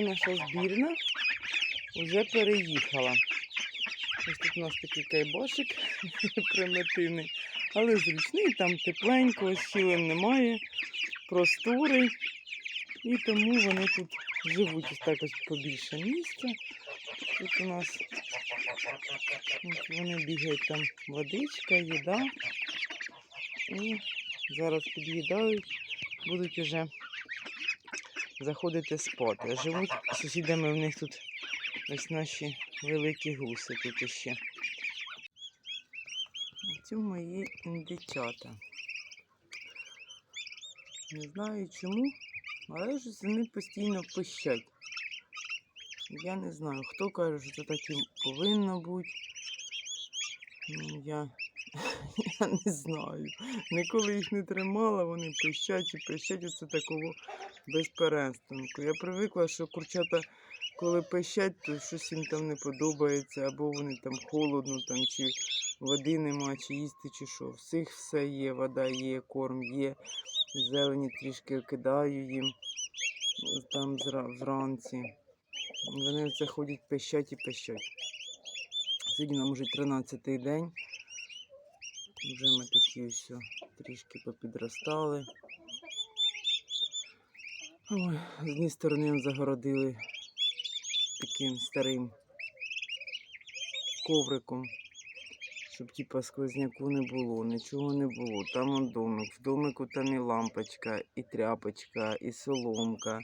Оце наша збірна вже переїхала. Ось тут у нас такий кайбашик примітивний, але зручний, там тепленько, ось щілин немає, просторий. І тому вони тут живуть ось так ось побільше місця. Тут у нас от вони бігають там водичка, їда. І зараз під'їдають, будуть уже заходити спати. А живуть сусідами в них тут ось наші великі гуси тут іще. Це мої дитята. Не знаю чому, але ж вони постійно пищать. Я не знаю, хто каже, що це так і повинно бути. Ну, Я, я не знаю. Ніколи їх не тримала, вони пищать і пищать оце такого без перестанку. Я привикла, що курчата, коли пищать, то щось їм там не подобається, або вони там холодно, там, чи води нема, чи їсти, чи що. Всіх все є, вода є, корм є, зелені трішки кидаю їм там зра- вранці. Вони це ходять пищать і пищать. Сьогодні нам вже 13-й день. Вже ми такі ось трішки попідростали. Ой, з однієї сторони загородили таким старим ковриком, щоб типа сквозняку не було, нічого не було. Там он домик. В домику там і лампочка, і тряпочка, і соломка.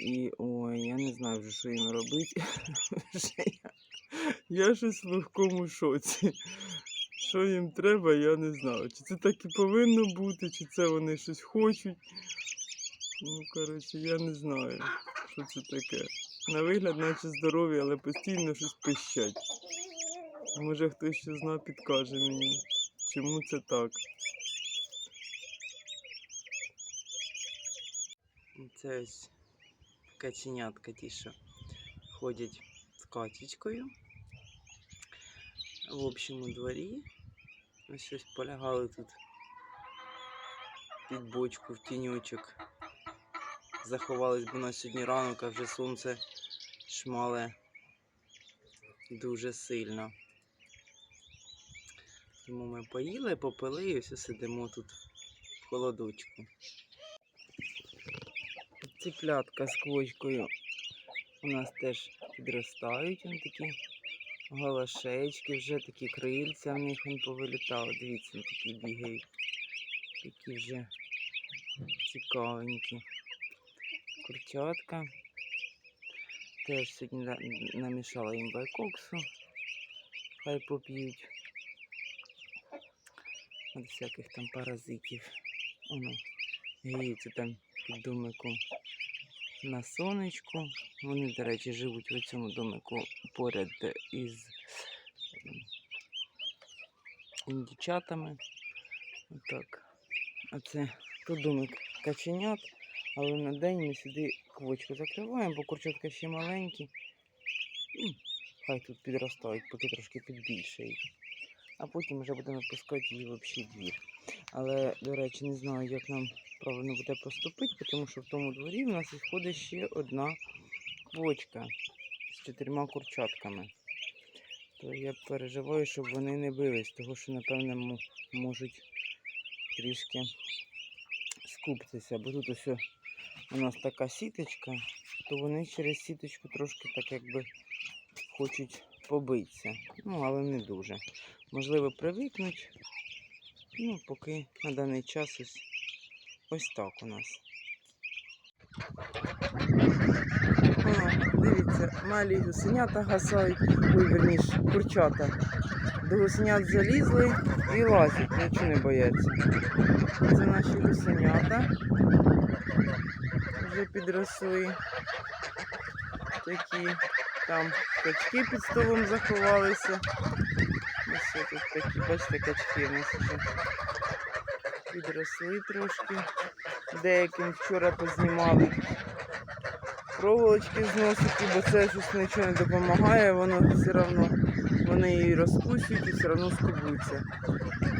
І ой, я не знаю вже, що їм робити. Я, я щось в легкому шоці. Що їм треба, я не знаю. Чи це так і повинно бути, чи це вони щось хочуть. Ну, коротше, я не знаю, що це таке. На вигляд, наче здорові, але постійно щось пищать. Може хтось ще зна, підкаже мені, чому це так. Це ось каченятка ті, що ходять з качечкою в общому дворі. Ось щось полягали тут під бочку в тінючок. Заховались, бо на сьогодні ранок, а вже сонце шмале дуже сильно. Тому ми поїли, попили і все сидимо тут в холодочку. Ціплятка з квочкою у нас теж підростають. Вони такі галашечки, вже такі крильця в них повилітали. Дивіться, такі бігають. Такі вже цікавенькі. Курчатка. Теж сьогодні намішала їм байкоксу. Хай поп'ють. От всяких там паразитів. Воно гріються там під домиком на сонечку. Вони, до речі, живуть в цьому домику поряд із ем, індичатами. Отак. А це тут домик каченят, але на день ми сюди квочку закриваємо, бо курчатка ще маленькі. Хай тут підростають, поки трошки підбільшають. А потім вже будемо пускати її в общий двір. Але, до речі, не знаю, як нам правильно буде поступити, тому що в тому дворі в нас відходить ще одна квочка з чотирма курчатками. То я переживаю, щоб вони не бились, тому що, напевно, можуть трішки скупитися. Бо тут ось у нас така сіточка, то вони через сіточку трошки так якби хочуть побитися. Ну, але не дуже. Можливо, привикнуть. Ну, поки на даний час ось, ось так у нас. О, дивіться, малі гусенята гасають, ой, верніш, курчата. До гусенят залізли і лазять, нічого не бояться. Це наші гусенята. Вже підросли. Такі там качки під столом заховалися. Ось тут такі, бачите, качки у нас вже підросли трошки. Деяким вчора познімали проволочки з носики, бо це щось нічого не допомагає, воно все одно вони її розкусюють і все одно скубуться.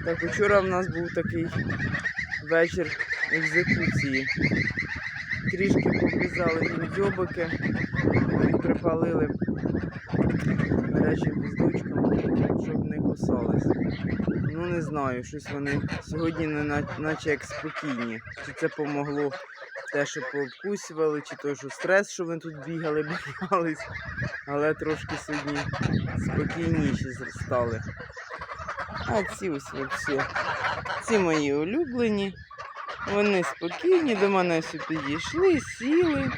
Так, вчора в нас був такий вечір екзекуції. Трішки їм дзьобики, припалили гарячим віздочком, щоб не кусались. Ну не знаю, щось вони сьогодні не на- наче як спокійні. Чи це помогло те, що пообкусювали, чи то, що стрес, що вони тут бігали, боялись. Але трошки сьогодні спокійніші стали. А ці ось взагалі. Ці мої улюблені. Вони спокійні, до мене сюди підійшли, сіли.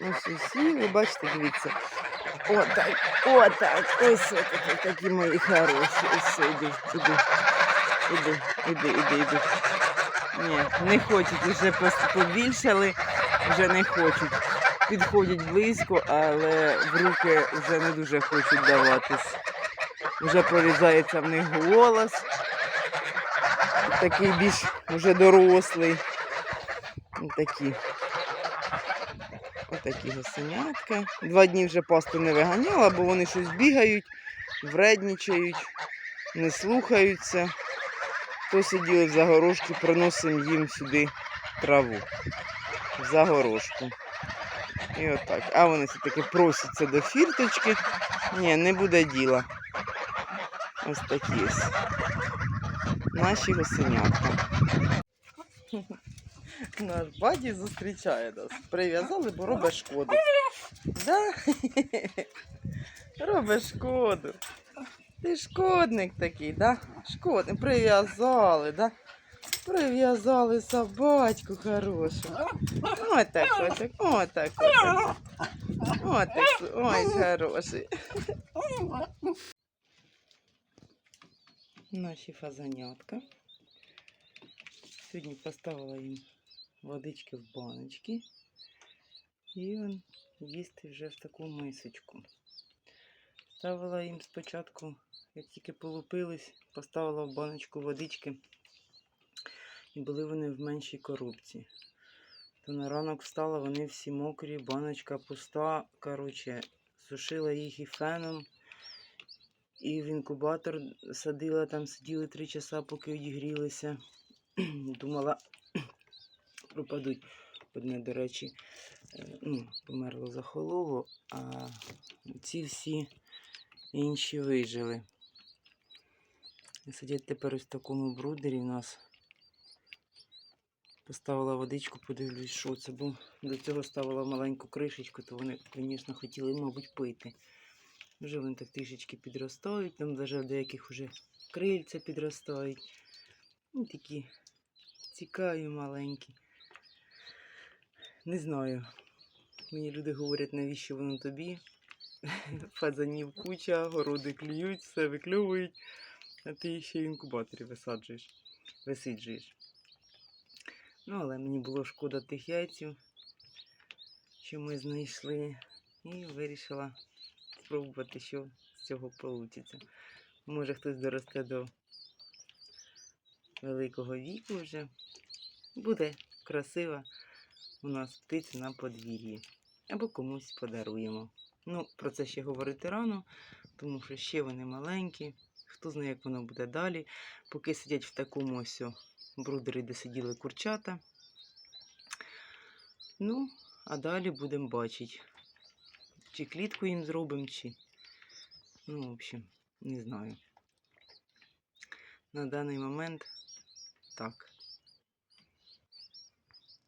Ось сіли, бачите, дивіться. Отак, отак, ось отак, такі мої хороші. Ось іди, іди, іди, іди, іди, іди. Ні, не хочуть, вже побільшали, вже не хочуть. Підходять близько, але в руки вже не дуже хочуть даватись. Вже прорізається в них голос. Такий більш вже дорослий. Такі. Отакі гусенятка. Два дні вже пасту не виганяла, бо вони щось бігають, вреднічають, не слухаються. То сиділи в загорожці, приносимо їм сюди траву. В загорожку. І отак. А вони все-таки просяться до фірточки. Ні, не буде діла. Ось такі. Наші гусенятка. Наш баді зустрічає нас. Прив'язали, бо робить шкоду. Да? Робить шкоду. Ти шкодник такий, да? Шкодник. Прив'язали, да? Прив'язали собачку хорошу. Отак, отак, отак, отак. Отак, ой, хороший. Наші фазанятка. Сьогодні поставила їм водички в баночки. І он їсти вже в таку мисочку. Ставила їм спочатку, як тільки полупились, поставила в баночку водички. І були вони в меншій коробці. То на ранок встала, вони всі мокрі, баночка пуста. Коротше, сушила їх і феном. І в інкубатор садила, там сиділи три часа, поки відігрілися. Думала, пропадуть. Одне, до речі, е, ну, померло захололо, а ці всі інші вижили. Сидять тепер ось в такому брудері в нас. Поставила водичку, подивлюсь, що це, бо до цього ставила маленьку кришечку, то вони, звісно, хотіли, мабуть, пити. Вже вони так трішечки підростають, там навіть в деяких вже крильця підростають. Ну, такі цікаві маленькі. Не знаю. Мені люди говорять, навіщо воно тобі. Фазанів куча, городи клюють, все викльовують, а ти ще в інкубаторі висаджуєш, висиджуєш. Ну, але мені було шкода тих яйців, що ми знайшли, і вирішила спробувати, що з цього вийде. Може хтось доросте до великого віку вже. Буде красива у нас птиця на подвір'ї. Або комусь подаруємо. Ну, про це ще говорити рано, тому що ще вони маленькі. Хто знає, як воно буде далі. Поки сидять в такому ось брудері, де сиділи курчата. Ну, а далі будемо бачити. Чи клітку їм зробимо, чи. Ну, в общем, не знаю. На даний момент так.